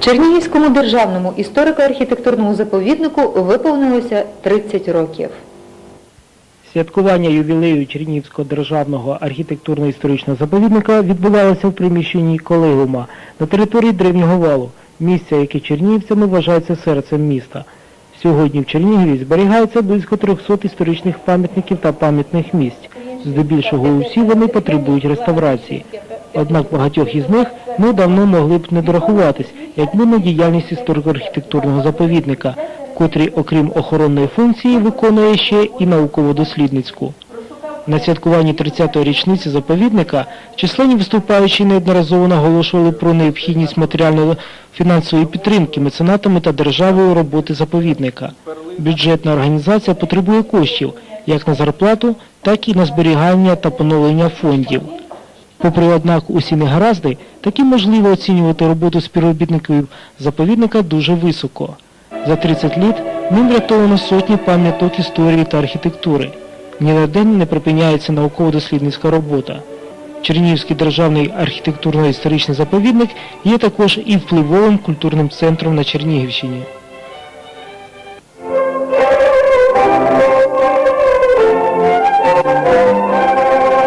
Чернігівському державному історико-архітектурному заповіднику виповнилося 30 років. Святкування ювілею Чернігівського державного архітектурно-історичного заповідника відбувалося в приміщенні колегіума на території древнього валу, місця, яке чернігівцями вважається серцем міста. Сьогодні в Чернігові зберігається близько 300 історичних пам'ятників та пам'ятних місць. Здебільшого усі вони потребують реставрації. Однак багатьох із них ми давно могли б не дорахуватись, якби не діяльність історико-архітектурного заповідника, котрий, окрім охоронної функції, виконує ще і науково-дослідницьку. На святкуванні 30-ї річниці заповідника численні виступаючі неодноразово наголошували про необхідність матеріально-фінансової підтримки меценатами та державою роботи заповідника. Бюджетна організація потребує коштів як на зарплату, так і на зберігання та поновлення фондів. Попри, однак, усі негаразди, таки можливо оцінювати роботу співробітників заповідника дуже високо. За 30 літ ним врятовано сотні пам'яток історії та архітектури. Ні на день не припиняється науково-дослідницька робота. Чернігівський державний архітектурно-історичний заповідник є також і впливовим культурним центром на Чернігівщині.